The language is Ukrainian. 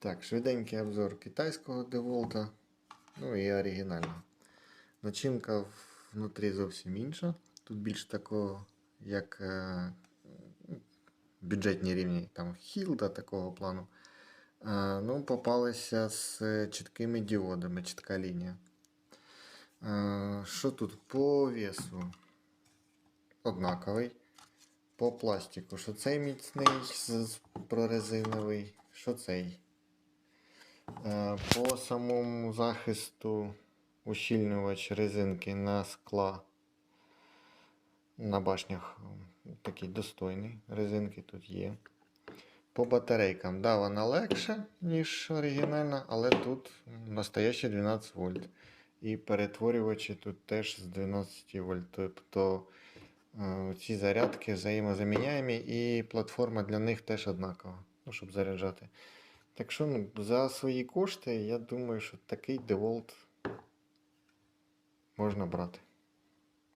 Так, швиденький обзор китайського деволта. Ну і оригінального. Начинка внутрі зовсім інша. Тут більш такого, як е, бюджетні рівні, там хілда такого плану. Е, ну, попалися з чіткими діодами, чітка лінія. Е, що тут по весу? Однаковий. По пластику, що цей міцний прорезиновий, що цей. Е, По самому захисту ущільнювач резинки на скла на башнях такий достойний. Резинки тут є. По батарейкам, да, вона легша, ніж оригінальна, але тут настоящі 12 вольт. І перетворювачі тут теж з 12 вольт. Тобто е, ці зарядки взаємозаміняємі і платформа для них теж однакова, ну, щоб заряджати. Так що ну, за свої кошти, я думаю, що такий деволт можна брати.